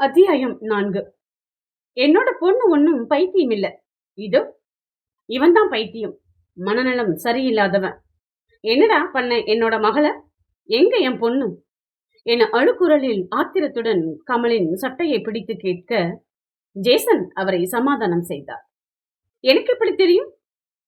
அத்தியாயம் நான்கு. என்னோட பொண்ணு ஒன்றும் பைத்தியம் இல்ல. இவன் இவன்தான் பைத்தியம். மனநலம் சரியில்லாதவன். என்னடா பண்ண என்னோட மகளை? எங்க என் பொண்ணு? என அழுக்குரலில் ஆத்திரத்துடன் கமலின் சட்டையை பிடித்து கேட்க ஜேசன் அவரை சமாதானம் செய்தார். எனக்கு எப்படி தெரியும்?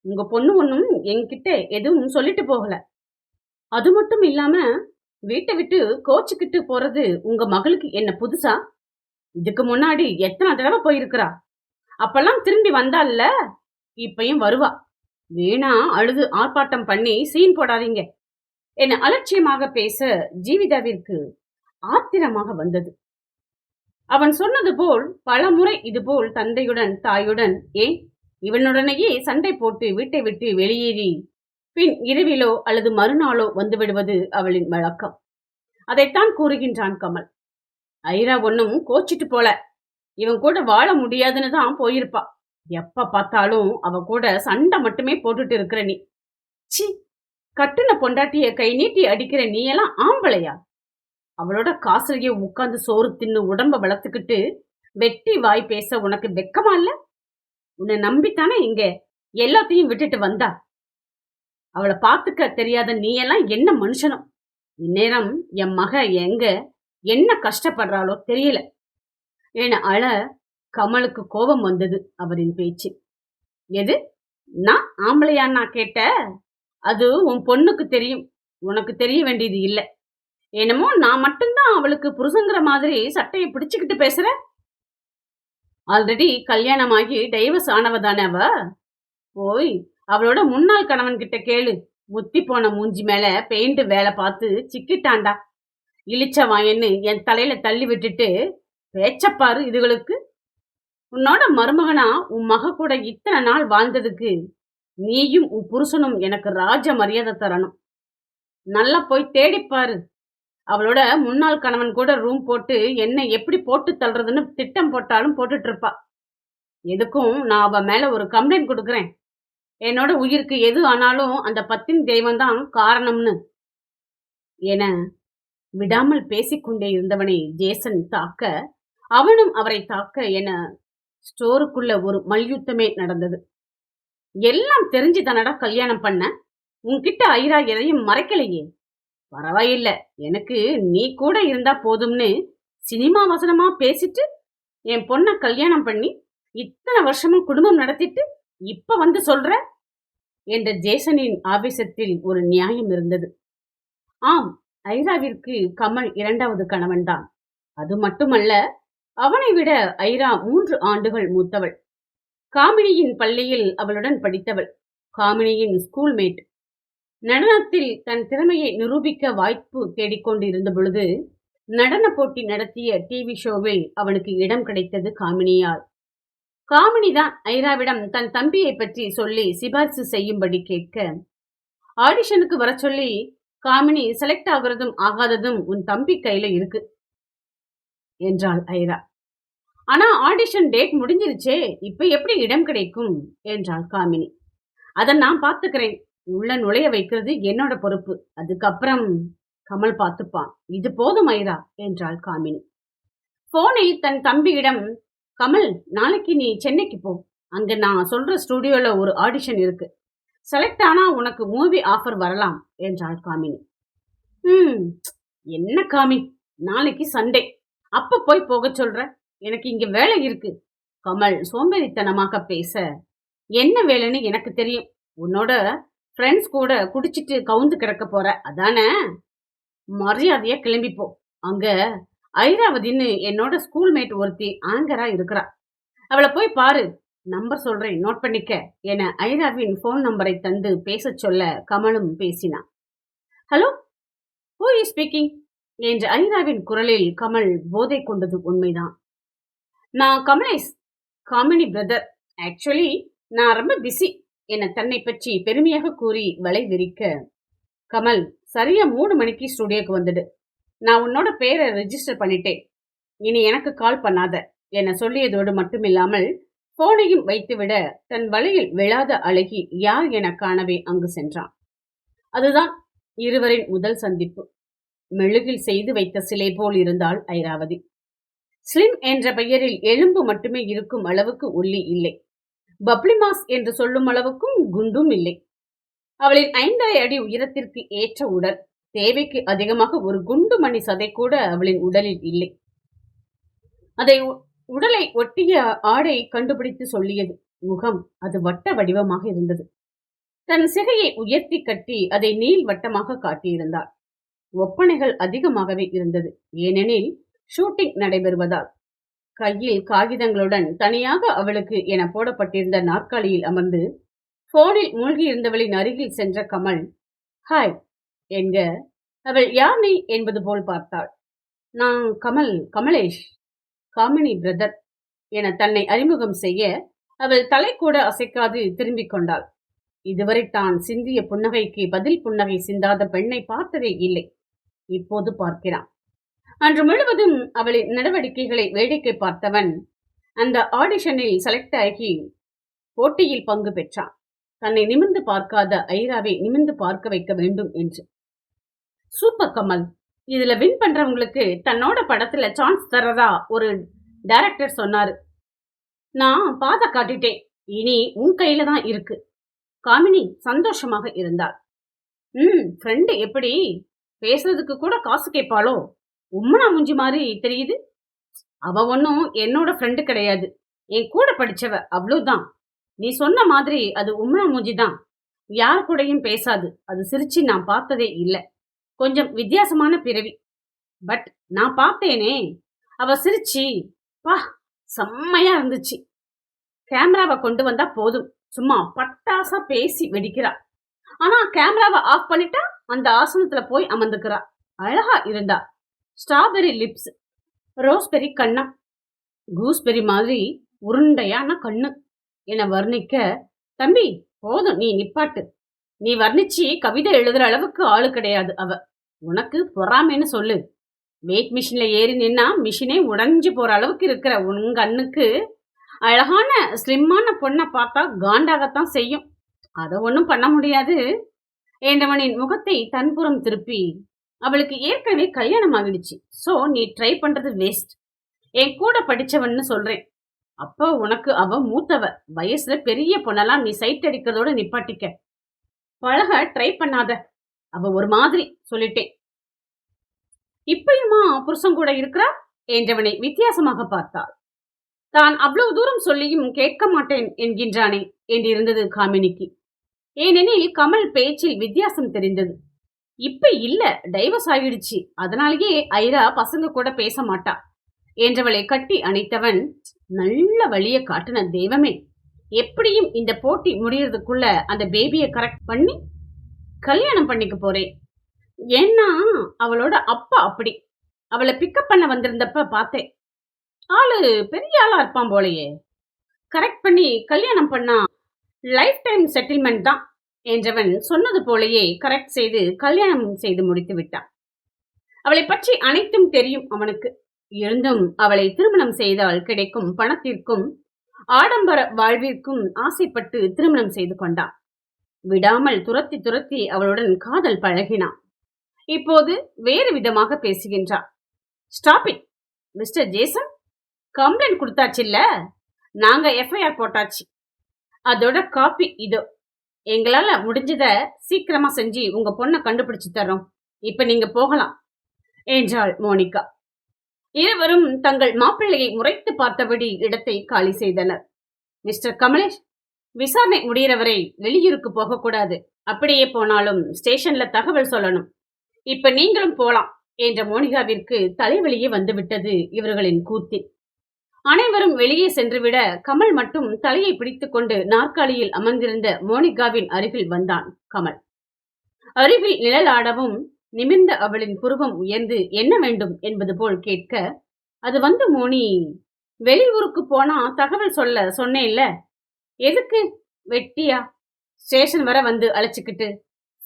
உங்க பொண்ணு ஒன்றும் என்கிட்ட எதுவும் சொல்லிட்டு போகல. அது மட்டும் இல்லாம வீட்டை விட்டு கோச்சுக்கிட்டு போறது உங்க மகளுக்கு என்ன புதுசா? இதுக்கு முன்னாடி எத்தனை தடவை போயிருக்கிறா? அப்பெல்லாம் திரும்பி வந்தால்ல இப்பயும் வருவா. வேணா அழுது ஆர்ப்பாட்டம் பண்ணி சீன் போடாதீங்க. என அலட்சியமாக பேச ஜீவிதாவிற்கு ஆத்திரமாக வந்தது. அவன் சொன்னது போல் பல முறை இதுபோல் தந்தையுடன் தாயுடன் ஏன்? இவனுடனேயே சண்டை போட்டு வீட்டை விட்டு வெளியேறி பின் இரவிலோ அல்லது மறுநாளோ வந்துவிடுவது அவளின் வழக்கம். அதைத்தான் கூறுகின்றான் கமல். ஐரா ஒண்ணும் கோச்சிட்டு போல. இவன் கூட வாழ முடியாதுன்னு தான் போயிருப்பா. எப்ப பார்த்தாலும் அவ கூட சண்டை மட்டுமே போட்டுட்டு இருக்கிற நீ. சி கட்டுன பொண்டாட்டிய கை நீட்டி அடிக்கிற நீ எல்லாம் ஆம்பளையா? அவளோட காசுலயே உட்கார்ந்து சோறு தின்னு உடம்ப வளர்த்துக்கிட்டு வெட்டி வாய் பேச உனக்கு வெக்கமா இல்ல? உன்னை நம்பித்தானே இங்க எல்லாத்தையும் விட்டுட்டு வந்தா? அவளை பார்த்துக்க தெரியாத நீ எல்லாம் என்ன மனுஷனும் இந்நேரம் என் மக எங்க என்ன கஷ்டப்படுறாளோ தெரியல. என அழ கமலுக்கு கோபம் வந்தது அவரின் பேச்சு. எது? நான் ஆம்பளையான்னா கேட்ட? அது உன் பொண்ணுக்கு தெரியும். உனக்கு தெரிய வேண்டியது இல்லை. என்னமோ நான் மட்டும்தான் அவளுக்கு புருஷங்கிற மாதிரி சட்டையை பிடிச்சுக்கிட்டு பேசுற? ஆல்ரெடி கல்யாணமாகி டைவர்ஸ் ஆனவ தானே அவ? போய் அவளோட முன்னாள் கணவன் கிட்ட கேளு. முத்தி போன மூஞ்சி மேல பெயிண்ட் வேலை பார்த்து சிக்கிட்டான்டா. இழிச்சவாயன்னு என் தலையில தள்ளி விட்டுட்டு பேச்சப்பாரு இதுகளுக்கு. உன்னோட மருமகனா உன் மக கூட இத்தனை நாள் வாழ்ந்ததுக்கு நீயும் உன் புருஷனும் எனக்கு ராஜ மரியாதை தரணும். நல்லா போய் தேடிப்பாரு அவளோட முன்னாள் கணவன் கூட ரூம் போட்டு என்னை எப்படி போட்டு தள்ளுறதுன்னு திட்டம் போட்டாலும் போட்டுட்டு இருப்பா. எதுக்கும் நான் அவ மேல ஒரு கம்ப்ளைண்ட் கொடுக்குறேன். என்னோட உயிருக்கு எது ஆனாலும் அந்த பத்தின் தெய்வம் தான் காரணம்னு. என விடாமல் பேசிக்கொண்டே இருந்தவனை ஜேசன் தாக்க அவனும் அவரை தாக்க என ஸ்டோருக்குள்ள ஒரு மல்யுத்தமே நடந்தது. எல்லாம் தெரிஞ்சு தானடா கல்யாணம் பண்ண? உன்கிட்ட ஐரா எதையும் மறைக்கலையே. பரவாயில்ல எனக்கு நீ கூட இருந்தா போதும்னு சினிமா வசனமா பேசிட்டு என் பொண்ணை கல்யாணம் பண்ணி இத்தனை வருஷமும் குடும்பம் நடத்திட்டு இப்ப வந்து சொல்ற? என்ற ஜேசனின் ஆவேசத்தில் ஒரு நியாயம் இருந்தது. ஆம் ஐராவிற்கு கமல் இரண்டாவது கணவன்தான். அது மட்டுமல்ல அவனை விட ஐரா மூன்று ஆண்டுகள் மூத்தவள். காமினியின் பள்ளியில் அவளுடன் படித்தவள். காமினியின் ஸ்கூல்மேட் நடனத்தில் தன் திறமையை நிரூபிக்க வாய்ப்பு தேடிக்கொண்டிருந்த பொழுது நடன போட்டி நடத்திய டிவி ஷோவில் அவனுக்கு இடம் கிடைத்தது காமினியால். காமினிதான் ஐராவிடம் தன் தம்பியை பற்றி சொல்லி சிபாரிசு செய்யும்படி கேட்க ஆடிஷனுக்கு வர சொல்லி காமினி செலக்ட் ஆகுறதும் ஆகாததும் உன் தம்பி கையில இருக்கு என்றாள் ஐரா. ஆனா ஆடிஷன் டேட் முடிஞ்சிருச்சே இப்ப எப்படி இடம் கிடைக்கும்? என்றாள் காமினி. அதை நான் பார்த்துக்கிறேன். உள்ள நுழைய வைக்கிறது என்னோட பொறுப்பு. அதுக்கப்புறம் கமல் பார்த்துப்பான். இது போதும் ஐரா என்றாள் காமினி. போனை தன் தம்பியிடம் கமல் நாளைக்கு நீ சென்னைக்கு போ. அங்க நான் சொல்ற ஸ்டுடியோல ஒரு ஆடிஷன் இருக்கு. செலக்ட் ஆனால் உனக்கு மூவி ஆஃபர் வரலாம் என்றாள் காமினி. ம் என்ன காமி நாளைக்கு சண்டே அப்போ போய் போக சொல்ற? எனக்கு இங்கே வேலை இருக்கு. கமல் சோம்பேறித்தனமாக பேச என்ன வேலைன்னு எனக்கு தெரியும். உன்னோட ஃப்ரெண்ட்ஸ் கூட குடிச்சிட்டு கவுந்து கிடக்க போற அதானே? மரியாதையா கிளம்பிப்போ அங்க ஐராவதின்னு என்னோட ஸ்கூல்மேட் ஒருத்தி ஆங்கரா இருக்கிறா. அவளை போய் பாரு. நம்பர் சொல்றேன் நோட் பண்ணிக்க. என ஐராவின் ஃபோன் நம்பரை தந்து பேசச் சொல்ல கமலும் பேசினான். ஹலோ ஹூ இஸ் ஸ்பீக்கிங் என்ற ஐராவின் குரலில் கமல் போதை கொண்டது உண்மைதான். நான் கமலேஷ் காமினி பிரதர் ஆக்சுவலி நான் ரொம்ப பிஸி என தன்னை பற்றி பெருமையாக கூறி வலை விரிக்க கமல் சரியா மூணு மணிக்கு ஸ்டுடியோக்கு வந்துடு. நான் உன்னோட பேரை ரெஜிஸ்டர் பண்ணிட்டேன். இனி எனக்கு கால் பண்ணாத என சொல்லியதோடு மட்டுமில்லாமல் போனையும் வைத்துவிட தன் வலையில் விழாத அழகி யார் என காணவே அங்கு சென்றான். அதுதான் இருவரின் முதல் சந்திப்பு. மெழுகில் செய்து வைத்த சிலை போல் இருந்தாள் ஐராவதி. ஸ்லிம் என்ற பெயரில் எலும்பு மட்டுமே இருக்கும் அளவுக்கு ஒல்லி இல்லை. பப்ளிமாஸ் என்று சொல்லும் அளவுக்கும் குண்டும் இல்லை. அவளின் ஐந்தரை அடி உயரத்திற்கு ஏற்ற உடல் தேவைக்கு அதிகமாக ஒரு குண்டு மணி சதை கூட அவளின் உடலில் இல்லை. அதை உடலை ஒட்டிய ஆடை கண்டுபிடித்து சொல்லியது. முகம் அது வட்ட வடிவமாக இருந்தது. தன் சிகையை உயர்த்தி கட்டி அதை நீள் வட்டமாக காட்டியிருந்தாள் ஒப்பனைகள் அதிகமாகவே இருந்தது. ஏனெனில் ஷூட்டிங் நடைபெறுவதால். கையில் காகிதங்களுடன் தனியாக அவளுக்கு என போடப்பட்டிருந்த நாற்காலியில் அமர்ந்து போனில் மூழ்கியிருந்தவளின் அருகில் சென்ற கமல் ஹாய் என்க அவள் யார் நீ? என்பது போல் பார்த்தாள். நான் கமல் கமலேஷ். காமினி பிரதர் என தன்னை அறிமுகம் செய்ய அவள் தலை கூட அசைக்காது திரும்பிக் கொண்டாள். இதுவரை தான் சிந்திய புன்னகைக்கு பதில் புன்னகை சிந்தாத பெண்ணை பார்த்ததே இல்லை. இப்போது பார்க்கிறான். அன்று முழுவதும் அவளின் நடவடிக்கைகளை வேடிக்கை பார்த்தவன் அந்த ஆடிஷனில் செலக்ட் ஆகி போட்டியில் பங்கு பெற்றான். தன்னை நிமிர்ந்து பார்க்காத ஐராவை நிமிர்ந்து பார்க்க வைக்க வேண்டும் என்று. சூப்பர் கமல் இதுல வின் பண்றவங்களுக்கு தன்னோட படத்துல சான்ஸ் தரதா ஒரு டைரக்டர் சொன்னாரு. நான் பாத காட்டிட்டேன். இனி உன் கையில தான் இருக்கு. காமினி சந்தோஷமாக இருந்தாள். ம் ஃப்ரெண்டு எப்படி? பேசுறதுக்கு கூட காசு கேட்பாளோ? உம்மனா மூஞ்சி மாதிரி தெரியுது? அவ ஒன்றும் என்னோட ஃப்ரெண்டு கிடையாது. என் கூட படிச்சவ அவ்வளோதான் நீ சொன்ன மாதிரி அது உம்மனா மூஞ்சி தான் யார் கூடயும் பேசாது. அது சிரிச்சு நான் பார்த்ததே இல்லை. கொஞ்சம் வித்தியாசமான பிறவி. பட் நான் பார்த்தேனே அவ சிரிச்சு பா செம்மையா இருந்துச்சு. கேமராவை கொண்டு வந்தா போதும். சும்மா பட்டாசா பேசி வெடிக்கிறா. ஆனா கேமராவை ஆஃப் பண்ணிட்டா அந்த ஆசனத்துல போய் அமர்ந்துக்கிறா. அழகா இருந்தா. ஸ்ட்ராபெரி லிப்ஸ் ரோஸ்பெரி கண்ணம் கூஸ்பெரி மாதிரி உருண்டையான கண்ணு. என வர்ணிக்க தம்பி போதும் நீ நிப்பாட்டு. நீ வர்ணிச்சு கவிதை எழுதுற அளவுக்கு ஆளு கிடையாது அவ. உனக்கு பொறாமைன்னு சொல்லு. வெயிட் மிஷின்ல ஏறி நின்னா மிஷினே உடஞ்சி போற அளவுக்கு இருக்கிற உங்க அண்ணுக்கு அழகான ஸ்லிம்மான பொண்ணை பார்த்தா காண்டாகத்தான் செய்யும். அதை ஒன்றும் பண்ண முடியாது. என்றவனின் முகத்தை தன்புறம் திருப்பி அவளுக்கு ஏற்கனவே கல்யாணம் ஆகிடுச்சு. ஸோ நீ ட்ரை பண்றது வேஸ்ட் என் கூட படிச்சவன்னு சொல்றேன். அப்போ உனக்கு அவ மூத்தவ. வயசுல பெரிய பொண்ணெல்லாம் நீ சைட் அடிக்கிறதோட நிப்பாட்டிக்க. பழக ட்ரை பண்ணாத. அவ ஒரு மாதிரி சொல்லிட்டேன். இப்பயுமா புருஷன் கூட இருக்கிறா? என்றவனை வித்தியாசமாக பார்த்தாள். தான் அவ்வளவு தூரம் சொல்லியும் கேட்க மாட்டேன் என்கின்றானே என்றிருந்தது காமினிக்கு. ஏனெனில் கமல் பேச்சில் வித்தியாசம் தெரிந்தது. இப்ப இல்ல டைவர்ஸ் ஆகிடுச்சு அதனாலேயே ஐரா பசங்க கூட பேச மாட்டா. என்றவளை கட்டி அணைத்தவன் நல்ல வழிய காட்டுன தெய்வமே. எப்படியும் இந்த போட்டி முடியறதுக்குள்ள அந்த பேபியை கரெக்ட் பண்ணி கல்யாணம் பண்ணிக்க போறேன். ஏன்னா அவளோட அப்பா அப்படி. அவளை பிக்கப் பண்ண வந்திருந்தப்ப பார்த்தேன். ஆளு பெரிய ஆளா இருப்பான் போலயே. கரெக்ட் பண்ணி கல்யாணம் பண்ணா லைஃப் டைம் செட்டில்மெண்ட் தான் என்றவன் சொன்னது போலயே கரெக்ட் செய்து கல்யாணம் செய்து முடித்து விட்டான். அவளை பற்றி அனைத்தும் தெரியும் அவனுக்கு. இருந்தும் அவளை திருமணம் செய்தால் கிடைக்கும் பணத்திற்கும் ஆடம்பர வாழ்விற்கும் ஆசைப்பட்டு திருமணம் செய்து கொண்டான். விடாமல் துரத்தி துரத்தி அவளுடன் காதல் பழகினான். இப்போது வேறு விதமாக பேசுகின்றான். Stop it mister Jason complaint கொடுத்தாச்சுல்ல? நாங்க எஃப்ஐஆர் போட்டாச்சு. அதோட காப்பி இதோ. எங்களால முடிஞ்சத சீக்கிரமா செஞ்சு உங்க பொண்ணை கண்டுபிடிச்சு தர்றோம். இப்ப நீங்க போகலாம். என்றாள் மோனிகா. இருவரும் தங்கள் மாப்பிள்ளையை முறைத்து பார்த்தபடி இடத்தை காலி செய்தனர். மிஸ்டர் கமலேஷ் விசாரணை முடிகிறவரை வெளியூருக்கு போகக்கூடாது. அப்படியே போனாலும் ஸ்டேஷன்ல தகவல் சொல்லணும். இப்ப நீங்களும் போலாம் என்ற மோனிகாவிற்கு தலைவலியே வந்துவிட்டது இவர்களின் கூத்தி. அனைவரும் வெளியே சென்றுவிட கமல் மட்டும் தலையை பிடித்துக்கொண்டு நாற்காலியில் அமர்ந்திருந்த மோனிகாவின் அருகில் வந்தான் கமல். அருகில் நிழலாடவும் நிமிர்ந்த அவளின் புருவம் உயர்ந்து என்ன வேண்டும் என்பது போல் கேட்க அது வந்து மோனி வெளியூருக்கு போனா தகவல் சொல்ல சொன்னேன்ல எதுக்கு வெட்டியா? ஸ்டேஷன் வர வந்து அழைச்சிக்கிட்டு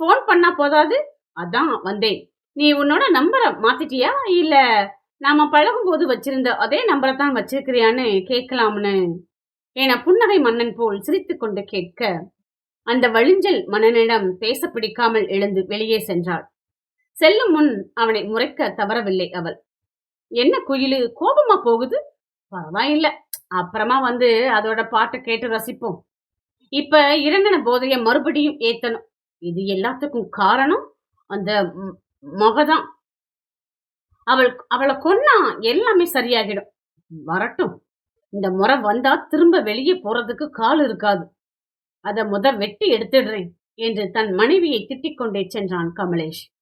ஃபோன் பண்ணா போதாது? அதான் வந்தேன். நீ உன்னோட நம்பரை மாத்திட்டியா? இல்ல நாம பழகும்போது வச்சிருந்த அதே நம்பரை தான் வச்சிருக்கிறியான்னு கேட்கலாம்னு. என புன்னகை மன்னன் போல் சிரித்துக்கொண்டு கேட்க அந்த வழிஞ்சல் மன்னனிடம் பேச பிடிக்காமல் எழுந்து வெளியே சென்றாள். செல்லும் முன் அவனை முறைக்க தவறவில்லை அவள். என்ன குயிலு கோபமா போகுது? பரவாயில்ல. அப்புறமா வந்து அதோட பாட்டை கேட்டு ரசிப்போம். இப்ப இரண்டன போதைய மறுபடியும் ஏத்தணும். இது எல்லாத்துக்கும் காரணம் அந்த ம்- அவள் அவளை கொன்னா எல்லாமே சரியாகிடும். வரட்டும். இந்த முறை வந்தா திரும்ப வெளியே போறதுக்கு கால் இருக்காது. அத முத வெட்டி எடுத்துடுறேன் என்று தன் மனைவியை திட்டிக் கொண்டே சென்றான் கமலேஷ்.